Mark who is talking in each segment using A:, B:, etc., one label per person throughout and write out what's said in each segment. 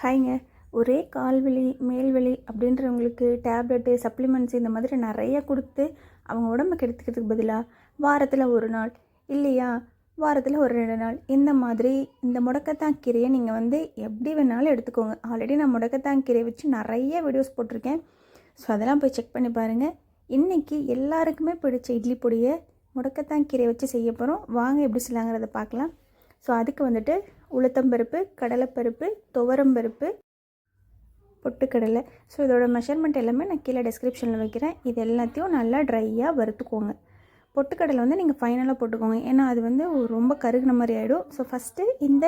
A: ஹாய்ங்க. ஒரே கால்வலி மேல்வலி அப்படின்றவங்களுக்கு டேப்லெட்டு சப்ளிமெண்ட்ஸ் இந்த மாதிரி நிறைய கொடுத்து அவங்க உடம்புக்கு எடுத்துக்கிறதுக்கு பதிலாக வாரத்தில் ஒரு நாள் இல்லையா? வாரத்தில் ஒரு ரெண்டு நாள். இந்த மாதிரி இந்த முடக்கத்தான் கீரையை நீங்கள் வந்து எப்படி வேணாலும் எடுத்துக்கோங்க. ஆல்ரெடி நான் முடக்கத்தான் கீரையை வச்சு நிறைய வீடியோஸ் போட்டிருக்கேன். ஸோ அதெல்லாம் போய் செக் பண்ணி பாருங்கள் இன்றைக்கி எல்லாருக்குமே பிடிச்ச இட்லி பொடியை முடக்கத்தான் கீரையை வச்சு செய்ய போகிறோம் வாங்க எப்படி செய்யலாங்கிறத பார்க்கலாம். ஸோ அதுக்கு வந்துட்டு உளுத்தம்பருப்பு கடலைப்பருப்பு துவரம்பருப்பு பொட்டுக்கடலை. ஸோ இதோட மெஷர்மெண்ட் எல்லாமே நான் கீழே டிஸ்கிரிப்ஷனில் வைக்கிறேன். இது எல்லாத்தையும் நல்லா ட்ரையாக வறுத்துக்கோங்க. பொட்டுக்கடலை வந்து நீங்கள் ஃபைனலாக போட்டுக்கோங்க. ஏன்னா அது வந்து ரொம்ப கருகின மாதிரி ஆகிடும் ஸோ ஃபஸ்ட்டு இந்த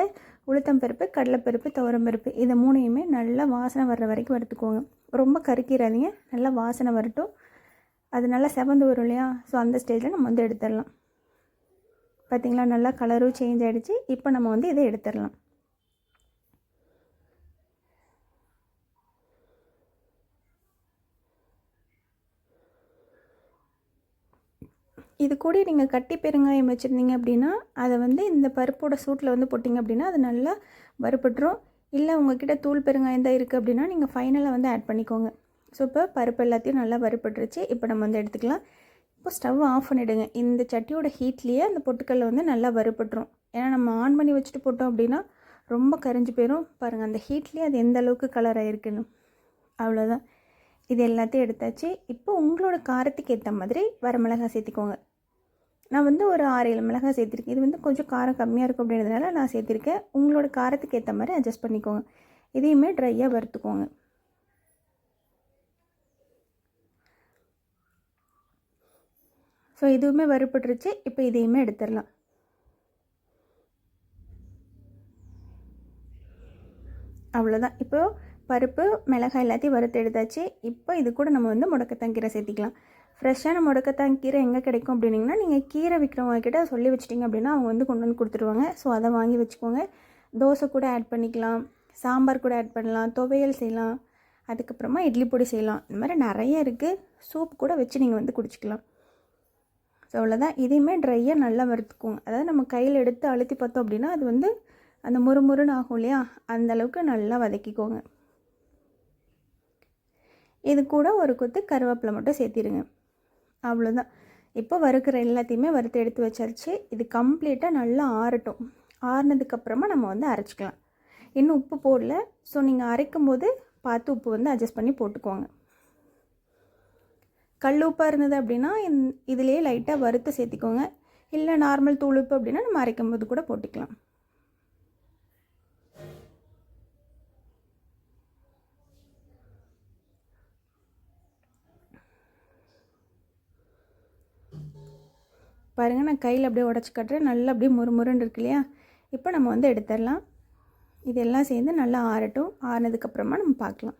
A: உளுத்தம்பருப்பு கடலைப்பருப்பு துவரம்பருப்பு இதை மூணையுமே நல்லா வாசனை வர்ற வரைக்கும் வறுத்துக்கோங்க. ரொம்ப கருக்கிறாதீங்க. நல்லா வாசனை வரட்டும். அது நல்லா செவந்து வரும் இல்லையா? ஸோ அந்த ஸ்டேஜில் நம்ம வந்து எடுத்துடலாம். பார்த்திங்களா நல்லா கலரும் சேஞ்ச் ஆகிடுச்சு இப்போ நம்ம வந்து இதை எடுத்துடலாம். இது கூட நீங்கள் கட்டி பெருங்காயம் வச்சுருந்தீங்க அப்படின்னா அதை வந்து இந்த பருப்போட சூட்டில் வந்து போட்டிங்க அப்படின்னா அது நல்லா வறுபட்டுரும். இல்லை உங்ககிட்ட தூள் பெருங்காயம் தான் இருக்குது அப்படின்னா நீங்கள் ஃபைனலாக வந்து ஆட் பண்ணிக்கோங்க. ஸோ இப்போ பருப்பு எல்லாத்தையும் நல்லா வறுபட்டுருச்சு. இப்போ நம்ம வந்து எடுத்துக்கலாம். இப்போ ஸ்டவ் ஆஃப் பண்ணிவிடுங்க இந்த சட்டியோட ஹீட்லேயே அந்த பொட்டுக்கல்ல வந்து நல்லா வறுபட்டுரும். ஏன்னா நம்ம ஆன் பண்ணி வச்சுட்டு போட்டோம் அப்படின்னா ரொம்ப கரைஞ்சி போயிடும் பாருங்கள் அந்த ஹீட்லேயே அது எந்த அளவுக்கு கலர் ஆகிருக்குன்னு அவ்வளோதான் இது எல்லாத்தையும் எடுத்தாச்சு. இப்போ உங்களோட காரத்துக்கு ஏற்ற மாதிரி வரமிளகாய் சேர்த்திக்கோங்க. நான் வந்து ஒரு ஆறு ஏழு மிளகாய் சேர்த்துருக்கேன். இது வந்து கொஞ்சம் காரம் கம்மியாக இருக்கும் அப்படின்றதுனால நான் சேர்த்துருக்கேன். உங்களோட காரத்துக்கு ஏற்ற மாதிரி அட்ஜஸ்ட் பண்ணிக்கோங்க. இதையுமே ட்ரையாக வறுத்துக்கோங்க. ஸோ இதுவுமே வறுபட்டுருச்சு. இப்போ இதையுமே எடுத்துடலாம். அவ்வளோதான். இப்போது பருப்பு மிளகாய் எல்லாத்தையும் வறுத்து எடுத்தாச்சு. இப்போ இது கூட நம்ம வந்து முடக்கத்தான் கீரை சேர்த்திக்கலாம். ஃப்ரெஷ்ஷான முடக்கத்தான் கீரை எங்கே கிடைக்கும் அப்படின்னிங்கன்னா நீங்கள் கீரை விற்கிறவங்க கிட்ட சொல்லி வச்சிட்டிங்க அப்படின்னா அவங்க வந்து கொண்டு வந்து கொடுத்துருவாங்க. ஸோ அதை வாங்கி வச்சுக்கோங்க. தோசை கூட ஆட் பண்ணிக்கலாம். சாம்பார் கூட ஆட் பண்ணலாம். துவையல் செய்யலாம். அதுக்கப்புறமா இட்லி பொடி செய்யலாம். இந்த மாதிரி நிறைய இருக்குது சூப் கூட வச்சு நீங்கள் வந்து குடிச்சிக்கலாம். ஸோ அவ்வளோதான் இதையுமே ட்ரையாக நல்லா வறுத்துக்குவோம். அதாவது நம்ம கையில் எடுத்து அழுத்தி பார்த்தோம் அப்படின்னா அது வந்து அந்த முறுமுறுன்னு ஆகும் இல்லையா? அந்த அளவுக்கு நல்லா வதக்கிக்கோங்க. இது கூட ஒரு கொத்து கருவேப்பிலை மட்டும் சேர்த்திடுங்க அவ்வளோதான் இப்போ வறுக்கிற எல்லாத்தையுமே வறுத்து எடுத்து வச்சாச்சு. இது கம்ப்ளீட்டாக நல்லா ஆறட்டும். ஆறுனதுக்கப்புறமா நம்ம வந்து அரைச்சிக்கலாம். இன்னும் உப்பு போடல. ஸோ நீங்கள் அரைக்கும் போது பார்த்து உப்பு வந்து அட்ஜஸ்ட் பண்ணி போட்டுக்கோங்க. கல் உப்பாக இருந்தது அப்படின்னா இதிலே லைட்டாக வறுத்து சேர்த்திக்கோங்க. இல்லை நார்மல் தூளுப்பு அப்படின்னா நம்ம அரைக்கும் போது கூட போட்டுக்கலாம். பாருங்கள் நான் கையில் அப்படியே உடச்சி கட்டுறேன். நல்லா அப்படியே முறுமுறுன்னு இருக்கு இல்லையா? இப்போ நம்ம வந்து எடுத்துடலாம். இதெல்லாம் சேர்ந்து நல்லா ஆறட்டும். ஆறினதுக்கப்புறமா நம்ம பார்க்கலாம்.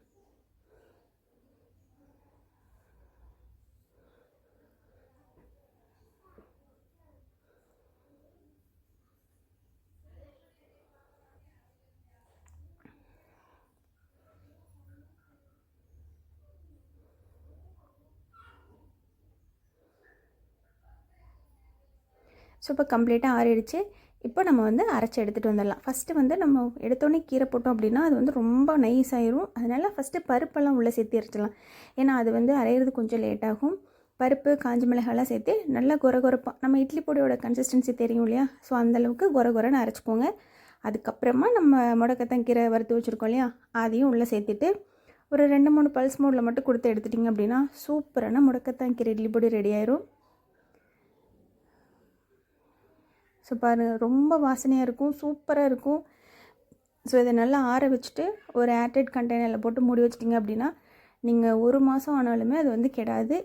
A: ஸோ இப்போ கம்ப்ளீட்டாக ஆறிடுச்சு. இப்போ நம்ம வந்து அரைச்சி எடுத்துகிட்டு வந்துடலாம். ஃபஸ்ட்டு வந்து நம்ம எடுத்தோடனே கீரை போட்டோம் அப்படின்னா அது வந்து ரொம்ப நைஸ் ஆயிரும். அதனால் ஃபஸ்ட்டு பருப்பெல்லாம் உள்ளே சேர்த்து அரைச்சிடலாம். ஏன்னா அது வந்து அரைகிறது கொஞ்சம் லேட்டாகும் பருப்பு காஞ்ச மிளகாலாம் சேர்த்து நல்லா குறை குறப்பாக நம்ம இட்லி பொடியோட கன்சிஸ்டன்சி தெரியும் இல்லையா? ஸோ அந்தளவுக்கு குறை குறன்னு அரைச்சிக்கோங்க. அதுக்கப்புறமா நம்ம முடக்கத்தான் கீரை வறுத்து வச்சுருக்கோம் இல்லையா? அதையும் உள்ளே சேர்த்துட்டு ஒரு ரெண்டு மூணு பல்ஸ் மோடில் மட்டும் கொடுத்து எடுத்துட்டிங்க அப்படின்னா சூப்பரான முடக்கத்தான் கீரை இட்லி பொடி ரெடி ஆயிரும். ஸோ பாருங்கள் ரொம்ப வாசனையாக இருக்கும் சூப்பராக இருக்கும். ஸோ இதை நல்லா ஆற வச்சுட்டு ஒரு ஏர்டைட் கண்டெய்னரில் போட்டு மூடி வச்சிட்டிங்க அப்படின்னா நீங்கள் ஒரு மாதம் ஆனாலுமே அது வந்து கெடாது.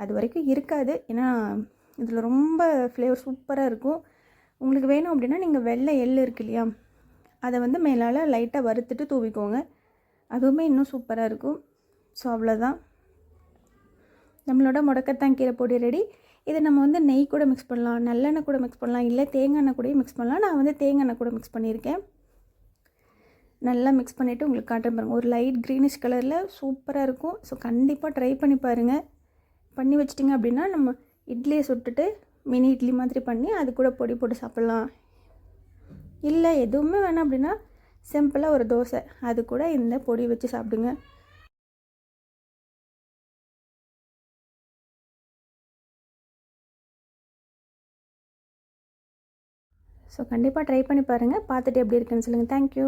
A: அது வரைக்கும் இருக்காது. ஏன்னா இதில் ரொம்ப ஃப்ளேவர் சூப்பராக இருக்கும். உங்களுக்கு வேணும் அப்படின்னா நீங்கள் வெள்ளை எள் இருக்கு இல்லையா? அதை வந்து மேலால் லைட்டாக வறுத்துட்டு தூவிக்கோங்க. அதுவுமே இன்னும் சூப்பராக இருக்கும். ஸோ அவ்வளோதான் நம்மளோட முடக்கத்தான் கீரை பொடி ரெடி இதை நம்ம வந்து நெய் கூட மிக்ஸ் பண்ணலாம் நல்லெண்ணெய் கூட மிக்ஸ் பண்ணலாம் இல்லை தேங்காய் எண்ணெய் கூட மிக்ஸ் பண்ணலாம். நான் வந்து தேங்காய் எண்ணெய் கூட மிக்ஸ் பண்ணியிருக்கேன். நல்லா மிக்ஸ் பண்ணிவிட்டு உங்களுக்கு காட்டுறேன் பாருங்கள் ஒரு லைட் க்ரீனிஷ் கலரில் சூப்பராக இருக்கும். ஸோ கண்டிப்பாக ட்ரை பண்ணி பாருங்கள் பண்ணி வச்சிட்டிங்க அப்படின்னா நம்ம இட்லியை சுட்டுட்டு மினி இட்லி மாதிரி பண்ணி அது கூட பொடி போட்டு சாப்பிட்லாம். இல்லை எதுவுமே வேணாம் அப்படின்னா சிம்பிளாக ஒரு தோசை. அது கூட இந்த பொடி வச்சு சாப்பிடுங்க. ஸோ கண்டிப்பாக ட்ரை பண்ணி பாருங்கள் பார்த்துட்டு எப்படி இருக்குன்னு சொல்லுங்கள் தேங்க்யூ